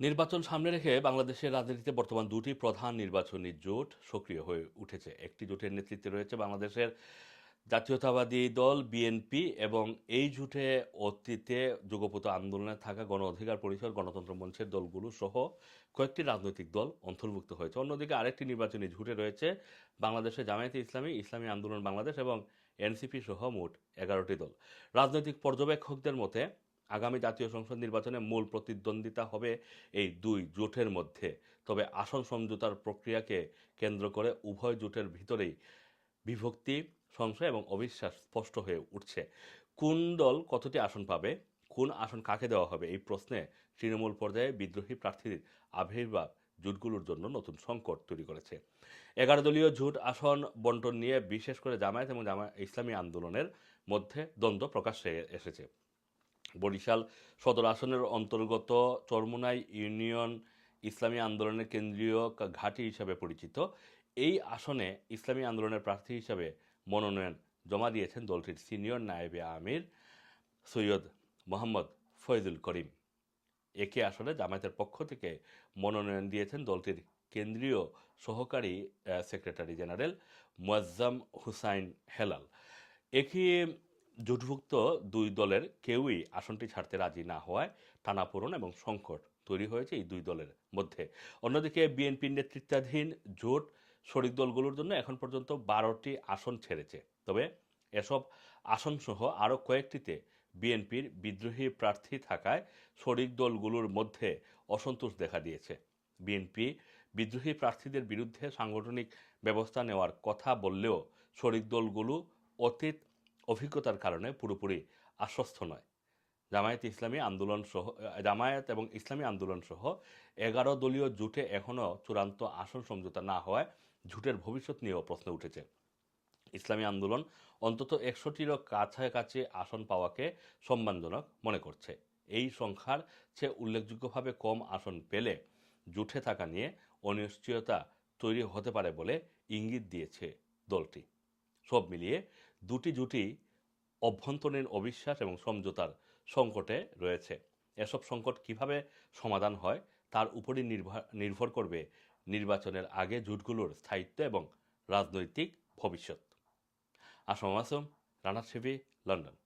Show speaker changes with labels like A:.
A: নির্বাচন সামনে রেখে বাংলাদেশের রাজনীতিতে বর্তমান দুটি প্রধান নির্বাচনী জোট সক্রিয় হয়ে উঠেছে। একটি জোটের নেতৃত্বে রয়েছে বাংলাদেশের জাতীয়তাবাদী দল, বিএনপি, এবং এই জোটে অতীতে যুগপত আন্দোলনে থাকা গণ অধিকার পরিষদ, গণতন্ত্র মঞ্চের দলগুলো সহ কয়েকটি রাজনৈতিক দল অন্তর্ভুক্ত হয়েছে। অন্যদিকে আরেকটি নির্বাচনী জোটে রয়েছে বাংলাদেশের জামায়াতে ইসলামী ইসলামী আন্দোলন বাংলাদেশ এবং এনসিপি সহ মোট এগারোটি দল। রাজনৈতিক পর্যবেক্ষকদের মতে আগামী জাতীয় সংসদ নির্বাচনে মূল প্রতিদ্বন্দ্বিতা হবে এই দুই জোটের মধ্যে। তবে আসন সমঝোতার প্রক্রিয়াকে কেন্দ্র করে উভয় জোটের ভিতরেই বিভক্তি, সংশয় এবং অবিশ্বাস স্পষ্ট হয়ে উঠছে। কোন দল কতটি আসন পাবে? কোন আসন কাকে দেওয়া হবে? এই প্রশ্নে তৃণমূল পর্যায়ে বিদ্রোহী প্রার্থীর আবির্ভাব জোটগুলোর জন্য নতুন সংকট তৈরি করেছে। এগারো দলীয় জোট আসন বন্টন নিয়ে বিশেষ করে জামায়াত এবং জামা ইসলামী আন্দোলনের মধ্যে দ্বন্দ্ব প্রকাশ্যে এসেছে। বরিশাল সদর আসনের অন্তর্গত চরমুনাই ইউনিয়ন ইসলামী আন্দোলনের কেন্দ্রীয় ঘাঁটি হিসাবে পরিচিত। এই আসনে ইসলামী আন্দোলনের প্রার্থী হিসাবে মনোনয়ন জমা দিয়েছেন দলটির সিনিয়র নায়েবে আমির সৈয়দ মোহাম্মদ ফয়জুল করিম। একে আসলে জামায়াতের পক্ষ থেকে মনোনয়ন দিয়েছেন দলটির কেন্দ্রীয় সহকারী সেক্রেটারি জেনারেল মোয়াজ্জাম হুসাইন হেলাল। একই জোটভুক্ত দুই দলের কেউই আসনটি ছাড়তে রাজি না হওয়ায় টানাপোড়ন এবং সংকট তৈরি হয়েছে এই দুই দলের মধ্যে। অন্যদিকে বিএনপির নেতৃত্বাধীন জোট শরিক দলগুলোর জন্য এখন পর্যন্ত বারোটি আসন ছেড়েছে। তবে এসব আসনসহ আরও কয়েকটিতে বিএনপির বিদ্রোহী প্রার্থী থাকায় শরিক দলগুলোর মধ্যে অসন্তোষ দেখা দিয়েছে। বিএনপি বিদ্রোহী প্রার্থীদের বিরুদ্ধে সাংগঠনিক ব্যবস্থা নেওয়ার কথা বললেও শরিক দলগুলো অতীত অভিজ্ঞতার কারণে পুরোপুরি আশ্বস্ত নয়। জামায়াত ইসলামী আন্দোলন সহ, জামায়াত এবং ইসলামী আন্দোলন সহ এগারো দলীয় জোটে এখনও চূড়ান্ত আসন সমঝোতা না হওয়ায় জোটের ভবিষ্যৎ নিয়েও প্রশ্ন উঠেছে। ইসলামী আন্দোলন অন্তত একশোটিরও কাছাকাছি আসন পাওয়াকে সম্মানজনক মনে করছে। এই সংখ্যার চেয়ে উল্লেখযোগ্যভাবে কম আসন পেলে জুটে থাকা নিয়ে অনিশ্চয়তা তৈরি হতে পারে বলে ইঙ্গিত দিয়েছে দলটি। সব মিলিয়ে দুটি জুটি অভ্যন্তরীণ অবিশ্বাস এবং সমঝোতার সংকটে রয়েছে। এসব সংকট কীভাবে সমাধান হয় তার উপরই নির্ভর করবে নির্বাচনের আগে জুটগুলোর স্থায়িত্ব এবং রাজনৈতিক ভবিষ্যৎ। Assam Assam Rana CV London.